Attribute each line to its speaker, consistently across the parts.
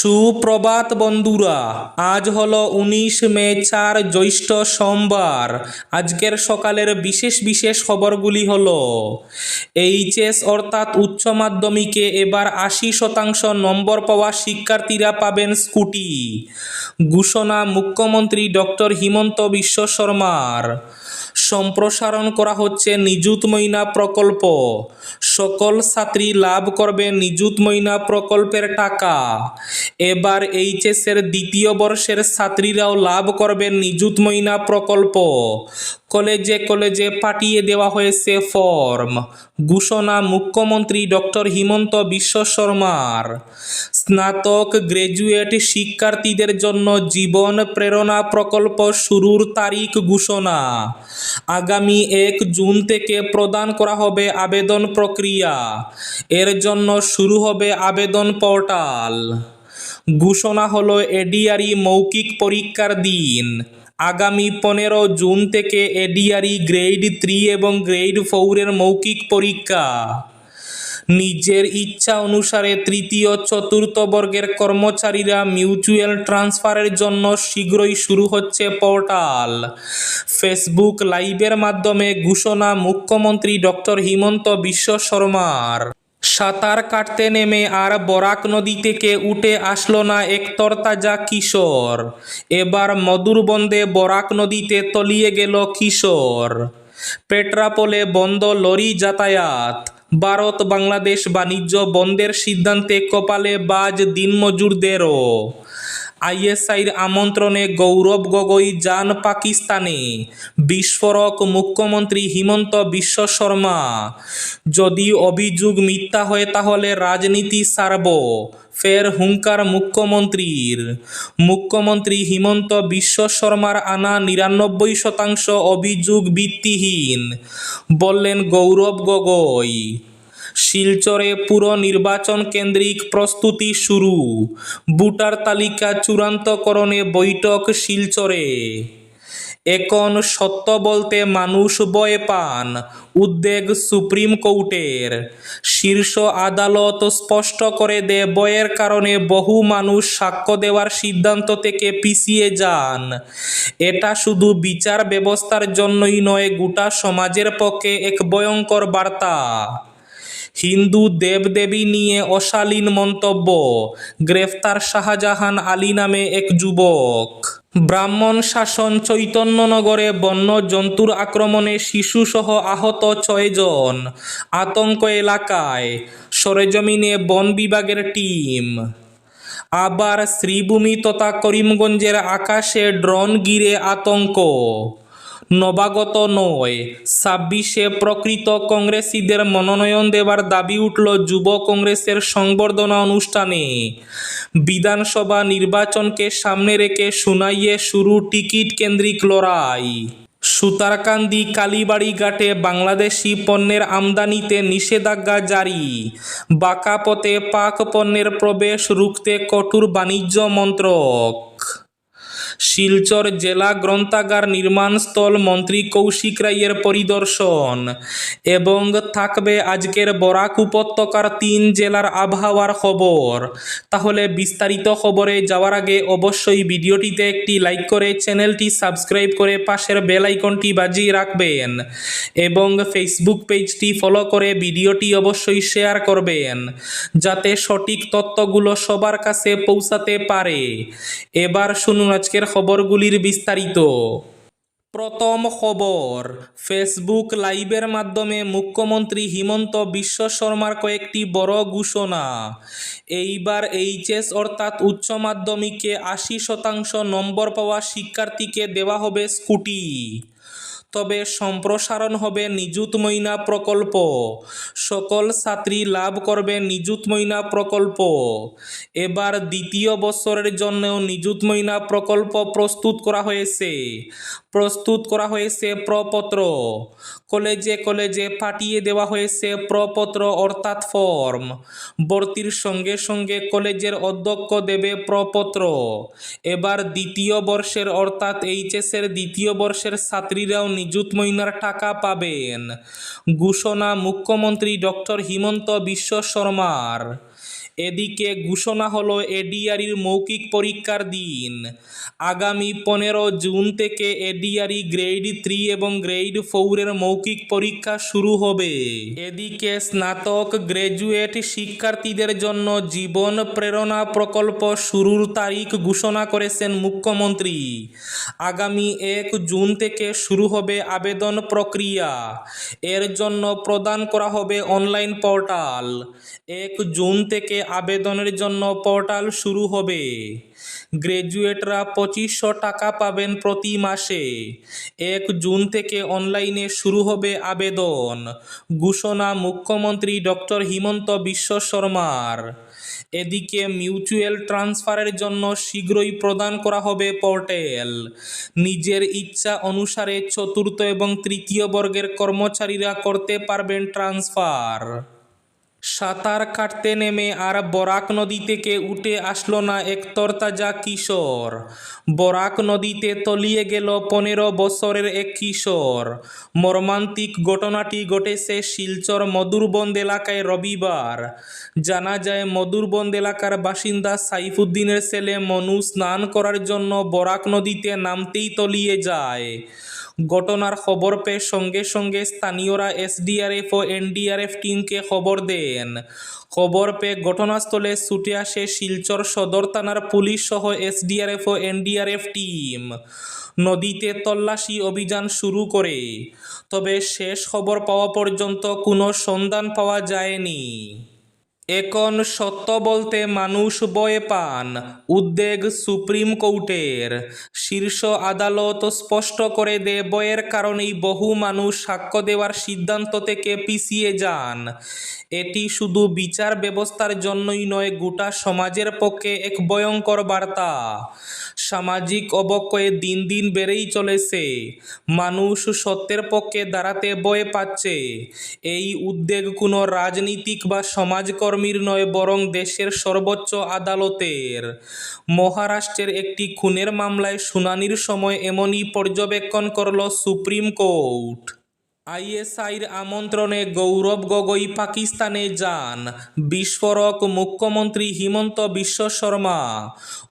Speaker 1: সুপ্রভাত বন্ধুরা, আজ হলো উনিশ মে চার জ্যৈষ্ঠ সোমবার। আজকের সকালের বিশেষ বিশেষ খবরগুলি হলো, এইচএস অর্থাৎ উচ্চ মাধ্যমিকে এবার আশি শতাংশ নম্বর পাওয়া শিক্ষার্থীরা পাবেন স্কুটি। ঘোষণা মুখ্যমন্ত্রী ডক্টর হিমন্ত বিশ্ব শর্মার। সম্প্রসারণ করা হচ্ছে নিযুত মইনা প্রকল্প। সকল ছাত্রী লাভ করবে নিযুত মইনা প্রকল্পের টাকা। এবার এইচএস এর দ্বিতীয় বর্ষের ছাত্রীরাও লাভ করবে নিযুত মইনা প্রকল্প। কলেজে কলেজে পাঠিয়ে দেওয়া হয়েছে ফর্ম। ঘোষণা মুখ্যমন্ত্রী ডক্টর হিমন্ত বিশ্ব শর্মার। স্নাতক গ্র্যাজুয়েট শিক্ষার্থীদের জন্য জীবন প্রেরণা প্রকল্প শুরুর তারিখ ঘোষণা। আগামী এক জুন থেকে প্রদান করা হবে আবেদন প্রক্রিয়া। এর জন্য শুরু হবে আবেদন পোর্টাল। ঘোষণা হলো এডিআরই মৌখিক পরীক্ষার দিন। আগামী পনেরো জুন থেকে এডিআরই গ্রেড থ্রি এবং গ্রেড ফোরের মৌখিক পরীক্ষা। নিজের ইচ্ছা অনুসারে তৃতীয় চতুর্থ বর্গের কর্মচারীরা মিউচুয়াল ট্রান্সফারের জন্য শীঘ্রই শুরু হচ্ছে পোর্টাল। ফেসবুক লাইভের মাধ্যমে ঘোষণা মুখ্যমন্ত্রী ডক্টর হিমন্ত বিশ্ব শর্মার। সাঁতার কাটতে নেমে আর বরাক নদী থেকে উঠে আসলো না এক তরতাজা কিশোর। এবার মধুরবন্দে বরাক নদীতে তলিয়ে গেল কিশোর। পেট্রাপোলে বন্ধ লরি যাতায়াত। ভারত বাংলাদেশ বাণিজ্য বন্ধের সিদ্ধান্তে কপালে বাজ দিনমজুরদেরও। আইএসআইর আমন্ত্রণে গৌরব গগৈ যান পাকিস্তানে। বিস্ফোরক মুখ্যমন্ত্রী হিমন্ত বিশ্ব শর্মা যদি অভিযোগ মিথ্যা হয় তাহলে রাজনীতি সারব ফের হুঙ্কার মুখ্যমন্ত্রীর মুখ্যমন্ত্রী হিমন্ত বিশ্ব শর্মার আনা নিরানব্বই শতাংশ অভিযোগ ভিত্তিহীন। বললেন গৌরব গগৈ। শিলচরে পুর নির্বাচন কেন্দ্রিক প্রস্তুতি শুরু। ভোটার তালিকা চূড়ান্তকরণে বৈঠক শিলচরে। এখন সত্য বলতে মানুষ ভয় পান, উদ্বেগ সুপ্রিম কোর্টের। শীর্ষ আদালত স্পষ্ট করে দে বয়ের কারণে বহু মানুষ সাক্ষ্য দেওয়ার সিদ্ধান্ত থেকে পিছিয়ে যান। এটা শুধু বিচার ব্যবস্থার জন্যই নয়, গোটা সমাজের পক্ষে এক ভয়ঙ্কর বার্তা। হিন্দু দেবদেবী নিয়ে অশালীন মন্তব্য। গ্রেফতার শাহজাহান আলী নামে এক যুবক। ব্রাহ্মণ শাসন চৈতন্যনগরে বন্য জন্তুর আক্রমণে শিশুসহ আহত ছয়জন আতঙ্ক এলাকায়। সরেজমিনে বন বিভাগের টিম। আবার শ্রীভূমি তথা করিমগঞ্জের আকাশে ড্রোন গিরে আতঙ্ক। নবাগত নয়। ছাব্বিশে প্রকৃত কংগ্রেসীদের মনোনয়ন দেওয়ার দাবি উঠল যুব কংগ্রেসের সংবর্ধনা অনুষ্ঠানে। বিধানসভা নির্বাচনকে সামনে রেখে শুনাইয়ে শুরু টিকিট কেন্দ্রিক লড়াই। সুতারকান্দি কালীবাড়ি ঘাটে বাংলাদেশি পণ্যের আমদানিতে নিষেধাজ্ঞা জারি। বাঁকা পথে পাক পণ্যের প্রবেশ রুখতে কঠোর বাণিজ্য মন্ত্রক। শিলচর জেলা গ্রন্থাগার নির্মাণস্থল মন্ত্রী কৌশিক রায়ের পরিদর্শন। এবং থাকবে আজকের বরাক উপত্যকার তিন জেলার আবহাওয়ার খবর। তাহলে বিস্তারিত খবরে যাওয়ার আগে অবশ্যই ভিডিওটিতে একটি লাইক করে চ্যানেলটি সাবস্ক্রাইব করে পাশের বেল আইকনটি বাজিয়ে রাখবেন। এবং ফেসবুক পেজটি ফলো করে ভিডিওটি অবশ্যই শেয়ার করবেন। যাতে সঠিক তথ্যগুলো সবার কাছে পৌঁছাতে পারে। এবার শুনুন আজকের খবরগুলির বিস্তারিত। প্রথম খবর ফেসবুক লাইভের মাধ্যমে মুখ্যমন্ত্রী হিমন্ত বিশ্ব শর্মার কয়েকটি বড় ঘোষণা। এইবার এইচএস অর্থাৎ উচ্চ মাধ্যমিকে আশি শতাংশ নম্বর পাওয়া শিক্ষার্থীকে দেওয়া হবে স্কুটি। তবে সম্প্রসারণ হবে নিযুত মইনা প্রকল্প। সকল ছাত্রী লাভ করবে নিযুত মইনা প্রকল্প। এবার দ্বিতীয় বছরের জন্যও নিযুত মইনা প্রকল্প প্রস্তুত করা হয়েছে। প্রস্তুত করা হয়েছে প্রপত্র। কলেজে কলেজে পাঠিয়ে দেওয়া হয়েছে প্রপত্র অর্থাৎ ফর্ম। ভর্তির সঙ্গে সঙ্গে কলেজের অধ্যক্ষ দেবে প্রপত্র। এবার দ্বিতীয় বর্ষের অর্থাৎ এইচএসের দ্বিতীয় বর্ষের ছাত্রীরাও নিযুত মইনার টাকা পাবেন। ঘোষণা মুখ্যমন্ত্রী ডক্টর হিমন্ত বিশ্ব শর্মার। এদিকে ঘোষণা হলো এডিআরির মৌখিক পরীক্ষার দিন। আগামী পনেরো জুন থেকে এডিআরি গ্রেড থ্রি এবং গ্রেড ফোরের মৌখিক পরীক্ষা শুরু হবে। এদিকে স্নাতক গ্র্যাজুয়েট শিক্ষার্থীদের জন্য জীবন প্রেরণা প্রকল্প শুরুর তারিখ ঘোষণা করেছেন মুখ্যমন্ত্রী। আগামী এক জুন থেকে শুরু হবে আবেদন প্রক্রিয়া। এর জন্য প্রদান করা হবে অনলাইন পোর্টাল। এক জুন থেকে আবেদনের জন্য পোর্টাল শুরু হবে। গ্র্যাজুয়েটরা পঁচিশশো টাকা পাবেন প্রতি মাসে। এক জুন থেকে অনলাইনে শুরু হবে আবেদন। ঘোষণা মুখ্যমন্ত্রী ডক্টর হিমন্ত বিশ্ব শর্মার। এদিকে মিউচুয়াল ট্রান্সফারের জন্য শীঘ্রই প্রদান করা হবে পোর্টাল। নিজের ইচ্ছা অনুসারে চতুর্থ এবং তৃতীয় বর্গের কর্মচারীরা করতে পারবেন ট্রান্সফার। সাঁতার কাটতে নেমে আর বরাক নদী থেকে উঠে আসলো না এক তরতাজা কিশোর। বরাক নদীতে তলিয়ে গেল পনেরো বছরের এক কিশোর। মর্মান্তিক ঘটনাটি ঘটেছে শিলচর মধুরবন্দ এলাকায় রবিবার। জানা যায়, মধুরবন্দ এলাকার বাসিন্দা সাইফুদ্দিনের ছেলে মনু স্নান করার জন্য বরাক নদীতে নামতেই তলিয়ে যায়। ঘটনার খবর পেয়ে সঙ্গে সঙ্গে স্থানীয়রা এসডিআরএফ ও এনডিআরএফ টিমকে খবর দেন। খবর পেয়ে ঘটনাস্থলে ছুটে আসে শিলচর সদর থানার পুলিশ সহ এসডিআরএফ ও এনডিআরএফ টিম। নদীতে তল্লাশি অভিযান শুরু করে। তবে শেষ খবর পাওয়া পর্যন্ত কোনো সন্ধান পাওয়া যায়নি। এখন সত্য বলতে মানুষ বয়ে পান, উদ্বেগ সুপ্রিম কোর্টের শীর্ষ আদালত স্পষ্ট করে দেয় বয়ের কারণেই বহু মানুষ সাক্ষ্য দেওয়ার সিদ্ধান্ত থেকে পিছিয়ে যান। এটি শুধু বিচার ব্যবস্থার জন্যই নয়, গোটা সমাজের পক্ষে এক ভয়ঙ্কর বার্তা। সামাজিক অবক্ষয় দিন দিন বেড়েই চলেছে। মানুষ সত্যের পক্ষে দাঁড়াতে ভয় পাচ্ছে। এই উদ্বেগ কোনো রাজনীতিক বা সমাজকর্মীর নয় বরং দেশের সর্বোচ্চ আদালতের মহারাষ্ট্রের একটি খুনের মামলায় শুনানির সময় এমনই পর্যবেক্ষণ করল সুপ্রিম কোর্ট আইএসআইর আমন্ত্রণে গৌরব গগৈ পাকিস্তানে যান। বিস্ফোরক মুখ্যমন্ত্রী হিমন্ত বিশ্ব শর্মা।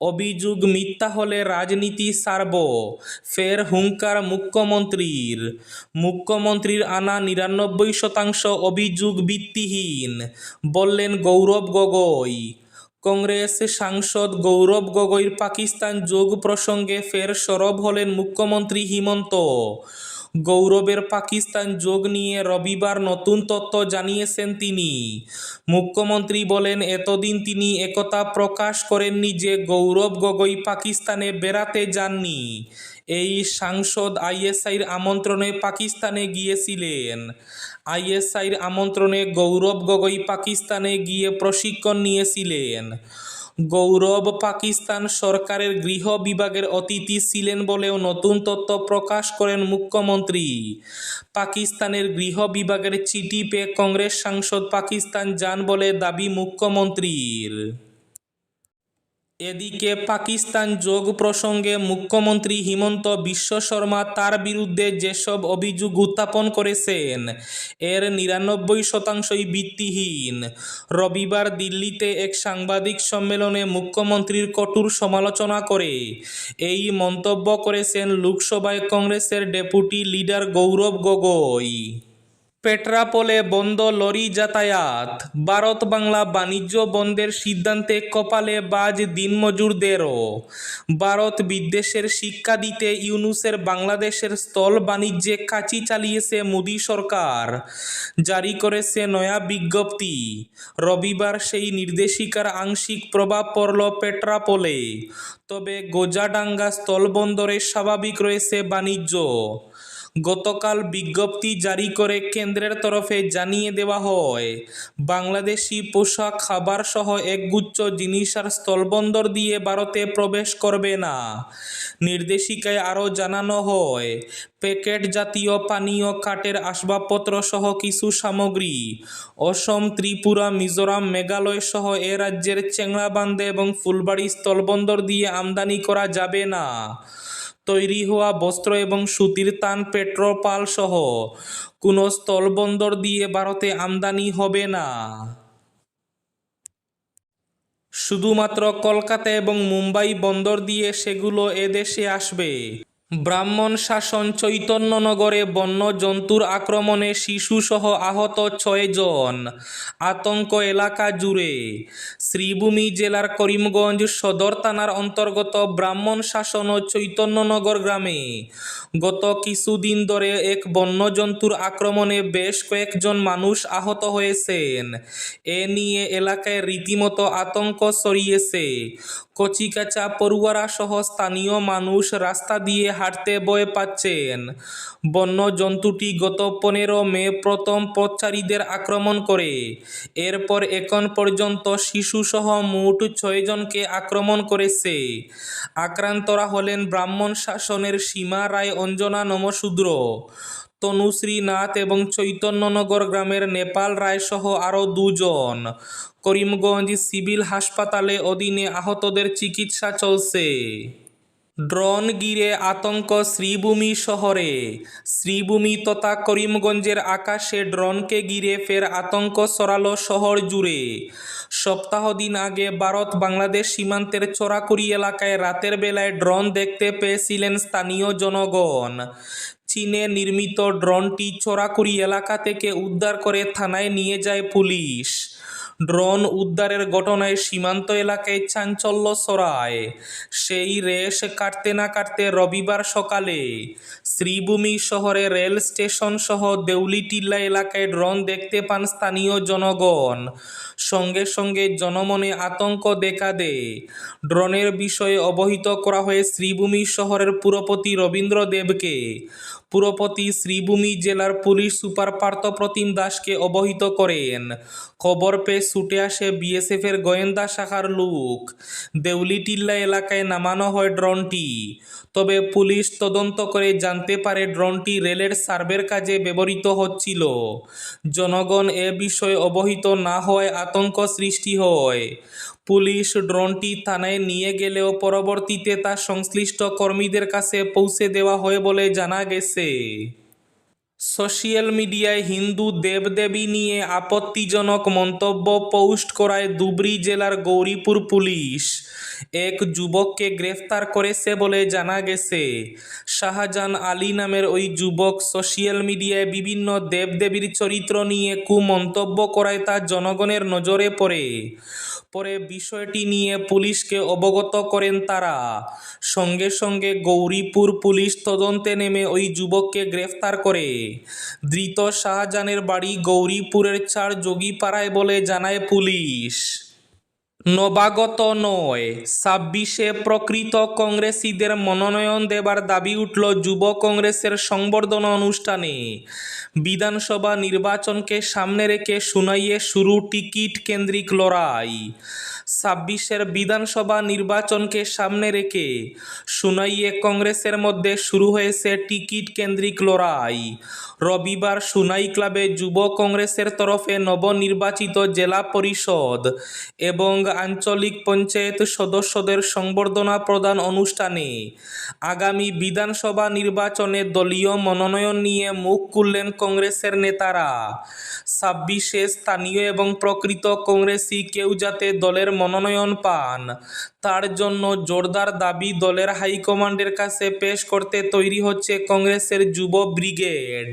Speaker 1: অভিযোগ, মিথ্যা হলে রাজনীতি সারব। ফের হুঙ্কার মুখ্যমন্ত্রীর। মুখ্যমন্ত্রীর আনা নিরানব্বই শতাংশ অভিযোগ ভিত্তিহীন, বললেন গৌরব গগৈ। কংগ্রেস সাংসদ গৌরব গগৈর পাকিস্তান যোগ প্রসঙ্গে ফের সরব হলেন মুখ্যমন্ত্রী হিমন্ত। গৌরবের পাকিস্তান যোগ নিয়ে রবিবার নতুন তথ্য জানিয়েছেন তিনি। মুখ্যমন্ত্রী বলেন, এতদিন তিনি একথা প্রকাশ করেননি যে গৌরব গগৈ পাকিস্তানে বেড়াতে যাননি। এই সাংসদ আইএসআইর আমন্ত্রণে পাকিস্তানে গিয়েছিলেন। আইএসআইর আমন্ত্রণে গৌরব গগৈ পাকিস্তানে গিয়ে প্রশিক্ষণ নিয়েছিলেন। গৌরব পাকিস্তান সরকারের গৃহ বিভাগের অতিথি ছিলেন বলেও নতুন তথ্য প্রকাশ করেন মুখ্যমন্ত্রী। পাকিস্তানের গৃহ বিভাগের চিঠি পেয়ে কংগ্রেস সাংসদ পাকিস্তান যান বলে দাবি মুখ্যমন্ত্রীর। এদিকে পাকিস্তান যোগ প্রসঙ্গে মুখ্যমন্ত্রী হিমন্ত বিশ্ব শর্মা তার বিরুদ্ধে যেসব অভিযোগ উত্থাপন করেছেন, এর নিরানব্বই শতাংশই ভিত্তিহীন। রবিবার দিল্লিতে এক সাংবাদিক সম্মেলনে মুখ্যমন্ত্রীর কঠোর সমালোচনা করে এই মন্তব্য করেছেন লোকসভায় কংগ্রেসের ডেপুটি লিডার গৌরব গগৈ। পেট্রাপোলে বন্ধ লরি যাতায়াত। ভারত বাংলা বাণিজ্য বন্ধের সিদ্ধান্তে কপালে বাজ দিনমজুরদেরও। ভারত বিদ্বেষের শিক্ষা দিতে ইউনুসের বাংলাদেশের স্থল বাণিজ্যে কাচি চালিয়েছে মোদী সরকার। জারি করেছে নয়া বিজ্ঞপ্তি। রবিবার সেই নির্দেশিকার আংশিক প্রভাব পড়ল পেট্রাপোলে। তবে গোজাডাঙ্গা স্থলবন্দরে স্বাভাবিক রয়েছে বাণিজ্য। গতকাল বিজ্ঞপ্তি জারি করে কেন্দ্রের তরফে জানিয়ে দেওয়া হয়, বাংলাদেশি পোশাক, খাবার সহ একগুচ্ছ জিনিস আর স্থলবন্দর দিয়ে ভারতে প্রবেশ করবে না। নির্দেশিকায় আরও জানানো হয়, প্যাকেট জাতীয় পানীয়, কাঠের আসবাবপত্র সহ কিছু সামগ্রী, অসম, ত্রিপুরা, মিজোরাম, মেঘালয় সহ এ রাজ্যের চেংড়াবান্ধে এবং ফুলবাড়ি স্থলবন্দর দিয়ে আমদানি করা যাবে না। তৈরি হওয়া বস্ত্র এবং সুতির তান পেট্রোপাল সহ। কোনো স্থলবন্দর দিয়ে ভারতে আমদানি হবে না। শুধুমাত্র কলকাতা এবং মুম্বাই বন্দর দিয়ে সেগুলো এদেশে আসবে। ব্রাহ্মণ শাসন চৈতন্যনগরে বন্য জন্তুর আক্রমণে শিশুসহ আহত ছয়জন আতঙ্ক এলাকা জুড়ে। শ্রীভূমি জেলার করিমগঞ্জ সদর থানার অন্তর্গত ব্রাহ্মণ শাসন ও চৈতন্যনগর গ্রামে গত কিছুদিন ধরে এক বন্য জন্তুর আক্রমণে বেশ কয়েকজন মানুষ আহত হয়েছেন। এ নিয়ে এলাকায় রীতিমতো আতঙ্ক ছড়িয়েছে। কচিকাচা, পড়ুয়ারা সহ স্থানীয় মানুষ রাস্তা দিয়ে হাঁটতে ভয় পাচ্ছেন। বন্য জন্তুটি গত পনেরো মে প্রথম পথচারীদের আক্রমণ করে। এরপর এখন পর্যন্ত শিশুসহ মোট ছয়জনকে আক্রমণ করেছে। আক্রান্তরা হলেন ব্রাহ্মণ শাসনের সীমা রায় অঞ্জনা নমশূদ্র তনুশ্রী নাথ এবং চৈতন্যনগর গ্রামের নেপাল রায় সহ আরও দুজন। করিমগঞ্জ সিভিল হাসপাতালে অধীনে আহতদের চিকিৎসা চলছে। ড্রোন গিরে আতঙ্ক শ্রীভূমি শহরে। শ্রীভূমি তথা করিমগঞ্জের আকাশে ড্রোনকে ঘিরে ফের আতঙ্ক ছড়ালো শহর জুড়ে। সপ্তাহ দিন আগে ভারত বাংলাদেশ সীমান্তের চোরাকুড়ি এলাকায় রাতের বেলায় ড্রোন দেখতে পেয়েছিলেন স্থানীয় জনগণ। চীনে নির্মিত ড্রোনটি চোরাকুড়ি এলাকা থেকে উদ্ধার করে থানায় নিয়ে যায় পুলিশ। ড্রোন উদ্ধারের ঘটনায় সীমান্ত এলাকায় চাঞ্চল্য ছড়ায়। সেই রেশ কাটতে না কাটতে রবিবার সকালে শ্রীভূমি শহরে রেল স্টেশন সহ দেউলিটিল্লা এলাকায় ড্রোন দেখতে পান স্থানীয় জনগণ। সঙ্গে সঙ্গে জনমনে আতঙ্ক দেখা দেয়। ড্রোনের বিষয়ে অবহিত করা হয় শ্রীভূমি শহরের পুরপতি রবীন্দ্র দেবকে পুরপতি শ্রীভূমি জেলার পুলিশ সুপার পার্থপ্রতিম দাসকে অবহিত করেন। খবর পেয়ে ছুটে আসে বিএসএফের গোয়েন্দা শাখার লোক। দেউলিটিল্লা এলাকায় নামানো হয় ড্রোনটি। তবে পুলিশ তদন্ত করে জানতে পারে ড্রোনটি রেলের সার্ভের কাজে ব্যবহৃত হচ্ছিল। জনগণ এ বিষয়ে অবহিত না হওয়ায় আতঙ্ক সৃষ্টি হয়। পুলিশ ড্রোনটি থানায় নিয়ে গেলেও পরবর্তীতে তা সংশ্লিষ্ট কর্মীদের কাছে পৌঁছে দেওয়া হয় বলে জানা গেছে। সোশ্যাল মিডিয়ায় হিন্দু দেবদেবী নিয়ে আপত্তিজনক মন্তব্য পোস্ট করায় ধুবড়ী জেলার গৌরীপুর পুলিশ। এক যুবককে গ্রেফতার করেছে বলে জানা গেছে। শাহজাহান আলী নামের ওই যুবক সোশ্যাল মিডিয়ায় বিভিন্ন দেবদেবীর চরিত্র নিয়ে কুমন্তব্য করায় তা জনগণের নজরে পড়ে। পরে বিষয়টি নিয়ে পুলিশকে অবগত করেন তারা। সঙ্গে সঙ্গে গৌরীপুর পুলিশ তদন্তে নেমে ওই যুবককে গ্রেফতার করে। ধৃত শাহজাহানের বাড়ি গৌরীপুরের চার যোগীপাড়ায় বলে জানায় পুলিশ। নবাগত নয়। ছাব্বিশে প্রকৃত কংগ্রেসীদের মনোনয়ন দেবার দাবি উঠল যুব কংগ্রেসের সংবর্ধনা অনুষ্ঠানে। বিধানসভা নির্বাচনকে সামনে রেখে শুনাইয়ে শুরু টিকিট কেন্দ্রিক লড়াই। ছাব্বিশের বিধানসভা নির্বাচনকে সামনে রেখে শুনাইয়ে কংগ্রেসের মধ্যে শুরু হয়েছে টিকিট কেন্দ্রিক লড়াই। রবিবার সুনাই ক্লাবে যুব কংগ্রেসের তরফে নবনির্বাচিত জেলা পরিষদ এবং আঞ্চলিক পঞ্চায়েত সদস্যদের সংবর্ধনা প্রদান অনুষ্ঠানে আগামী বিধানসভা নির্বাচনে দলীয় মনোনয়ন নিয়ে মুখ খুললেন কংগ্রেসের নেতারা। ছাব্বিশে স্থানীয় এবং প্রকৃত কংগ্রেসি কেউ যাতে দলের মনোনয়ন পান। তার জন্য জোরদার দাবি দলের হাইকমান্ডের কাছে পেশ করতে তৈরি হচ্ছে কংগ্রেসের যুব ব্রিগেড।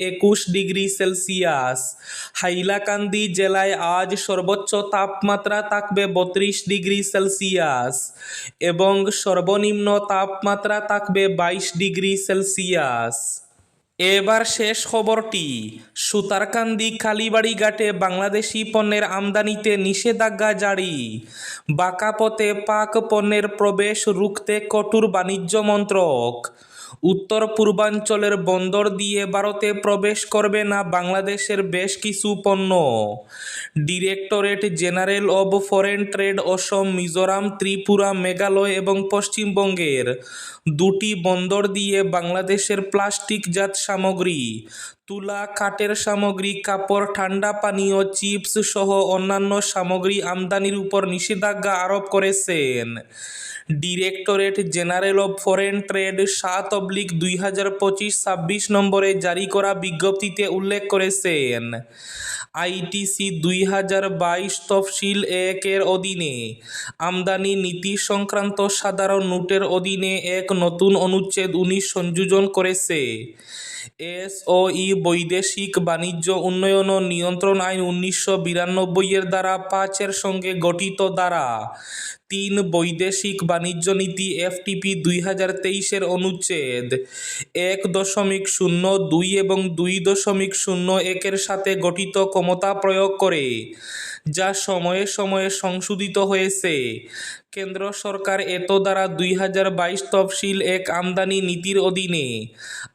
Speaker 1: একুশ ডিগ্রি সেলসিয়াস। হাইলাকান্দি জেলায় আজ সর্বোচ্চ তাপমাত্রা থাকবে বত্রিশ ডিগ্রি সেলসিয়াস এবং সর্বনিম্ন তাপমাত্রা থাকবে বাইশ ডিগ্রি সেলসিয়াস। এবার শেষ খবরটি। সুতারকান্দি কালীবাড়ি ঘাটে বাংলাদেশি পণ্যের আমদানিতে নিষেধাজ্ঞা জারি। বাঁকা পথে পাক পণ্যের প্রবেশ রুখতে কঠোর বাণিজ্য মন্ত্রক। উত্তর পূর্বাঞ্চলের বন্দর দিয়ে ভারতে প্রবেশ করবে না বাংলাদেশের বেশ কিছু পণ্য। Directorate General of Foreign Trade Assam, Mizoram, Tripura, Meghalaya এবং পশ্চিমবঙ্গের দুটি বন্দর দিয়ে বাংলাদেশের প্লাস্টিকজাত সামগ্রী, তুলা কাঠের সামগ্রী, কাপড়, ঠান্ডা পানীয়, চিপস সহ অন্যান্য সামগ্রী আমদানির উপর নিষেধাজ্ঞা আরোপ করেছেন। Directorate general of foreign trade সাত অবলিক দুই হাজার পঁচিশ ছাব্বিশ নম্বরে জারি করা বিজ্ঞপ্তিতে উল্লেখ করেছেন। আইটিসি দুই হাজার বাইশ তফসিল একের অধীনে আমদানি নীতি সংক্রান্ত সাধারণ নোটের অধীনে এক নতুন অনুচ্ছেদ উনিশ সংযোজন করেছে। এসওই বৈদেশিক বাণিজ্য উন্নয়ন ও নিয়ন্ত্রণ আইন উনিশশো বিরানব্বই এর দ্বারা পাঁচের সঙ্গে গঠিত দ্বারা তিন বৈদেশিক বাণিজ্য নীতি এফটিপি দুই হাজার তেইশের অনুচ্ছেদ। এক দশমিক শূন্য দুই এবং দুই দশমিক শূন্য একের সাথে গঠিত ক্ষমতা প্রয়োগ করে। যা সময়ে সময়ে সংশোধিত হয়েছে। কেন্দ্র সরকার এত দ্বারা দুই হাজার বাইশ তফসিল এক আমদানি নীতির অধীনে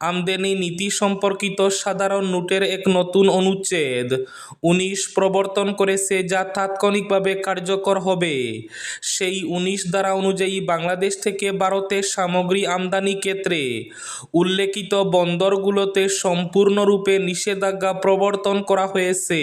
Speaker 1: আমদানি নীতি সম্পর্কিত সাধারণ নোটের এক নতুন অনুচ্ছেদ উনিশ প্রবর্তন করেছে যা তাৎক্ষণিকভাবে কার্যকর হবে। সেই উনিশ দ্বারা অনুযায়ী বাংলাদেশ থেকে ভারতের সামগ্রী আমদানি ক্ষেত্রে উল্লেখিত বন্দরগুলোতে সম্পূর্ণরূপে নিষেধাজ্ঞা প্রবর্তন করা হয়েছে।